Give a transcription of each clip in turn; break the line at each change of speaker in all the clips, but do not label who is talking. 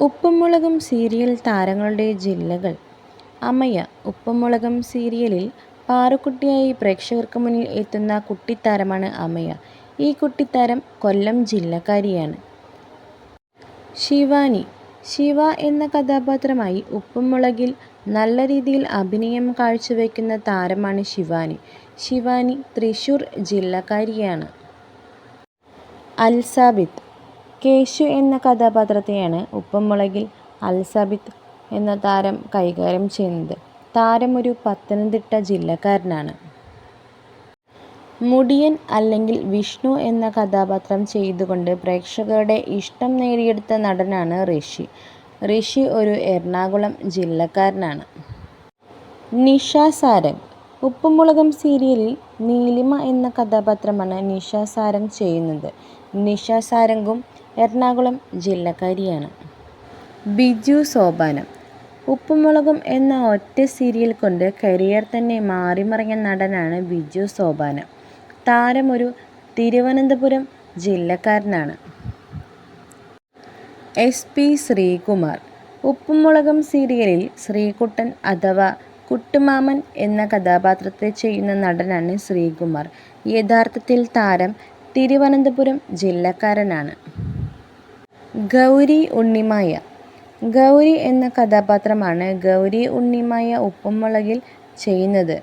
ഉപ്പും മുളകും സീരിയൽ താരങ്ങളുടെ ജില്ലകൾ അമയ ഉപ്പും മുളകും സീരിയലിൽ പാറുക്കുട്ടിയായി പ്രേക്ഷകർക്ക് മുന്നിൽ എത്തുന്ന കുട്ടിത്താരമാണ് അമയ. ഈ കുട്ടിത്താരം കൊല്ലം ജില്ലക്കാരിയാണ്. ശിവാനി ശിവ എന്ന കഥാപാത്രമായി ഉപ്പും മുളകിൽ നല്ല രീതിയിൽ അഭിനയം കാഴ്ചവെക്കുന്ന താരമാണ് ശിവാനി. ശിവാനി തൃശൂർ ജില്ലക്കാരിയാണ്. അൽസാബിത്ത് കേശു എന്ന കഥാപാത്രത്തെയാണ് ഉപ്പുമുളകിൽ അൽസബിത്ത് എന്ന താരം കൈകാര്യം ചെയ്യുന്നത്. താരം ഒരു പത്തനംതിട്ട ജില്ലക്കാരനാണ്. മുടിയൻ അല്ലെങ്കിൽ വിഷ്ണു എന്ന കഥാപാത്രം ചെയ്തുകൊണ്ട് പ്രേക്ഷകരുടെ ഇഷ്ടം നേടിയെടുത്ത നടനാണ് ഋഷി. ഋഷി ഒരു എറണാകുളം ജില്ലക്കാരനാണ്. നിഷ സാരംഗ് ഉപ്പുമുളകം സീരിയലിൽ നീലിമ എന്ന കഥാപാത്രമാണ് നിഷ സാരംഗ് ചെയ്യുന്നത്. നിഷ സാരംഗും എറണാകുളം ജില്ലക്കാരിയാണ്. ബിജു സോപാനം ഉപ്പുമുളകും എന്ന ഒറ്റ സീരിയൽ കൊണ്ട് കരിയർ തന്നെ മാറിമറിഞ്ഞ നടനാണ് ബിജു സോപാനം. താരമൊരു തിരുവനന്തപുരം ജില്ലക്കാരനാണ്. എസ്. പി. ശ്രീകുമാർ ഉപ്പുമുളകും സീരിയലിൽ ശ്രീകുട്ടൻ അഥവാ കുട്ടുമാമൻ എന്ന കഥാപാത്രത്തെ ചെയ്യുന്ന നടനാണ് ശ്രീകുമാർ. യഥാർത്ഥത്തിൽ താരം തിരുവനന്തപുരം ജില്ലക്കാരനാണ്. ഗൗരി ഉണ്ണിമായ ഗൗരി എന്ന കഥാപാത്രമാണ് ഗൗരി ഉണ്ണിമായ ഉപ്പും മുളകിൽ ചെയ്യുന്നത്.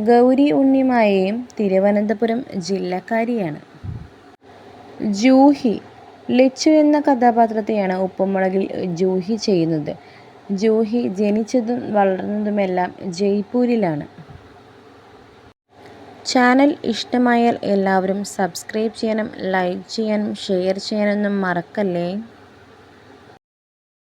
ഗൗരി ഉണ്ണിമായയും തിരുവനന്തപുരം ജില്ലക്കാരിയാണ്. ജൂഹി ലച്ചു എന്ന കഥാപാത്രത്തെയാണ് ഉപ്പും മുളകിൽ ജൂഹി ചെയ്യുന്നത്. ജൂഹി ജനിച്ചതും വളർന്നതുമെല്ലാം ജയ്പൂരിലാണ്. ചാനൽ ഇഷ്ടമായാൽ എല്ലാവരും സബ്സ്ക്രൈബ് ചെയ്യണം ലൈക്ക് ചെയ്യാനും ഷെയർ ചെയ്യാനൊന്നും മറക്കല്ലേ.